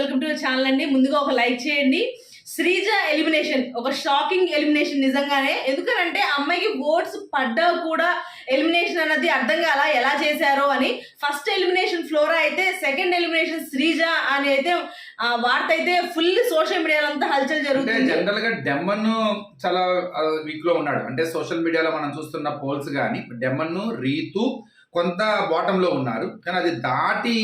Welcome to channel అండి. ముందుగా ఒక లైక్ చేయండి. శ్రీజ ఎలిమినేషన్ ఒక షాకింగ్ ఎలిమినేషన్ నిజంగానే. ఎందుకనంటే అమ్మాయికి ఓట్స్ పడ్డా కూడా ఎలిమినేషన్ అన్నది అర్థం కాల ఎలా చేశారో అని. ఫస్ట్ ఎలిమినేషన్ ఫ్లోరా అయితే సెకండ్ ఎలిమినేషన్ శ్రీజ అని అయితే ఆ, వార్త అయితే ఫుల్ సోషల్ మీడియాలో అంతా హల్చల్ జరుగుతుంది. జనరల్గా డెమ్మన్ చాలా వీక్లో ఉన్నాడు. అంటే సోషల్ మీడియాలో మనం చూస్తున్న పోల్స్ కానీ డెమ్మన్ రీతు కొంత బాటంలో ఉన్నారు. కానీ అది దాటి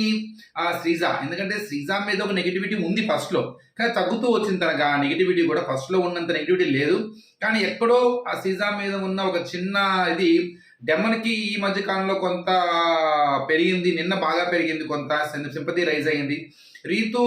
ఆ శ్రీజ. ఎందుకంటే శ్రీజ మీద ఒక నెగిటివిటీ ఉంది ఫస్ట్లో కానీ తగ్గుతూ వచ్చింది తనకు. ఆ నెగిటివిటీ కూడా ఫస్ట్లో ఉన్నంత నెగిటివిటీ లేదు. కానీ ఎక్కడో ఆ శ్రీజ మీద ఉన్న ఒక చిన్న ఇది డెమన్కి ఈ మధ్య కాలంలో కొంత పెరిగింది నిన్న బాగా పెరిగింది కొంత సింపతి రైజ్ అయ్యింది. రీతు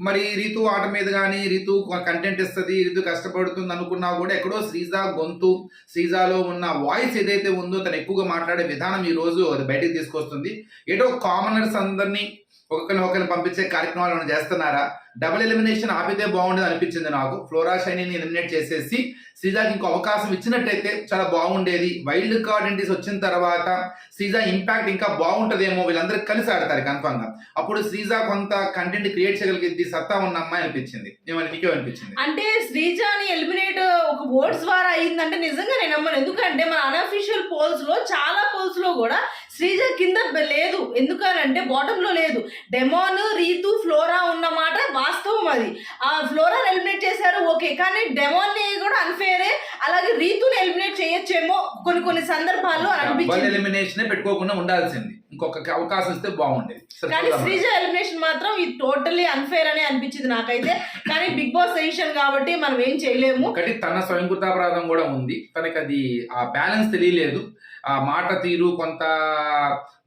మరి రీతు ఆట మీద కానీ రీతు కంటెంట్ ఇస్తుంది రీతు కష్టపడుతుంది అనుకున్నా కూడా ఎక్కడో శ్రీజ గొంతు శ్రీజాలో ఉన్న వాయిస్ ఏదైతే ఉందో తను ఎక్కువగా మాట్లాడే విధానం ఈ రోజు అది బయటికి తీసుకొస్తుంది. ఏదో కామనర్స్ అందరినీ ఒకరిని ఒకరిని పంపించే కార్యక్రమాలు ఏమైనా చేస్తున్నారా? డబుల్ ఎలిమినేషన్ ఆపితే బాగుండేది అనిపించింది నాకు. ఫ్లోరా షైనీని ఎలిమినేట్ చేసేసి శ్రీజాకి ఇంకో అవకాశం ఇచ్చినట్టయితే చాలా బాగుండేది. వైల్డ్ కార్డ్ ఎంట్రీస్ వచ్చిన తర్వాత శ్రీజా ఇంపాక్ట్ ఇంకా బాగుంటదేమో వీళ్ళందరూ కలిసి ఆడతారు కన్ఫర్మ్గా. అప్పుడు శ్రీజా కొంత కంటెంట్ క్రియేట్ చేయగలిగింది సత్తా ఉన్న అమ్మాయి అనిపించింది. ఏమని నీకే అనిపించింది? అంటే శ్రీజాని ఎలిమినేట్ ఒక ఓట్స్ ద్వారా అయిందంటే నిజంగా నేను నమ్మను. ఎందుకంటే మన అన్అఫీషియల్ పోల్స్లో చాలా పోల్స్లో కూడా శ్రీజ కింద లేదు. ఎందుకనంటే బాటమ్లో లేదు. డెమోన్ రీతు ఫ్లోరా ఉన్న మాట వాస్తవం అది. ఆ ఫ్లోరా ఎలిమినేట్ చేశారు ఓకే. కానీ డెమోన్ కూడా అన్ఫేరే అలాగే రీతుని ఎలిమినేట్ చేయొచ్చేమో కొన్ని కొన్ని సందర్భాల్లో అనిపించింది. ఎలిమినేషన్ పెట్టుకోకుండా ఉండాల్సింది. ఇంకొక అవకాశం ఇస్తే బాగుండేది. సరే కానీ చూద్దాం. శ్రీజ ఎలిమినేషన్ మాత్రం ఇది టోటల్లీ అన్ఫేర్ అని అనిపించింది నాకైతే. కానీ బిగ్ బాస్ సజెషన్ కాబట్టి మనం ఏం చేయలేము. ఒకటి తన స్వయంకృతాపరాధం కూడా ఉంది. తనకి అది ఆ బ్యాలెన్స్ తెలియలేదు. ఆ మాట తీరు కొంత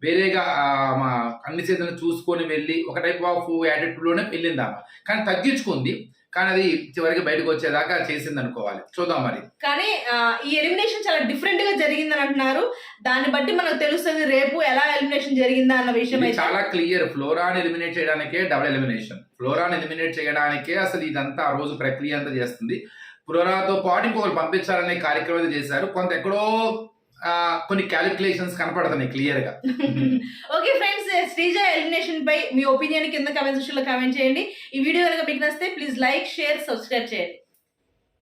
వేరేగా ఆ, మా అన్ని సీజన్లు చూసుకొని వెళ్ళి ఒక టైప్ ఆఫ్ యాటిట్యూడ్లోనే వెళ్ళింది ఆమె. కానీ తగ్గించుకుంది. కానీ అది చివరికి బయటకు వచ్చేదాకా చేసింది అనుకోవాలి చూద్దాం మరి. కానీ ఈ ఎలిమినేషన్ చాలా డిఫరెంట్గా జరిగిందని అంటున్నారు. దాన్ని బట్టి మనకు తెలుస్తుంది రేపు ఎలా ఎలిమినేషన్ జరిగిందా అన్న విషయం చాలా క్లియర్ ఫ్లోరాని ఎలిమినేట్ చేయడానికే డబుల్ ఎలిమినేషన్ ఫ్లోరాని ఎలిమినేట్ చేయడానికే అసలు ఇదంతా ఆ రోజు ప్రక్రియ అంతా చేస్తుంది. ఫ్లోరాతో పాటు ఇంకొకరు పంపించాలనే కార్యక్రమం చేశారు. కొంత ఎక్కడో కొన్ని క్యాలిక్యులేషన్స్ కనపడుతున్నాయి క్లియర్గా. ఓకే శ్రీజ ఎలిమినేషన్ పై మీ ఒపీనియన్ కింద కమెంట్ సెక్షన్లో కమెంట్ చేయండి. ఈ వీడియో కనుక మీకు నచ్చితే ప్లీజ్ లైక్ షేర్ సబ్స్క్రైబ్ చేయండి.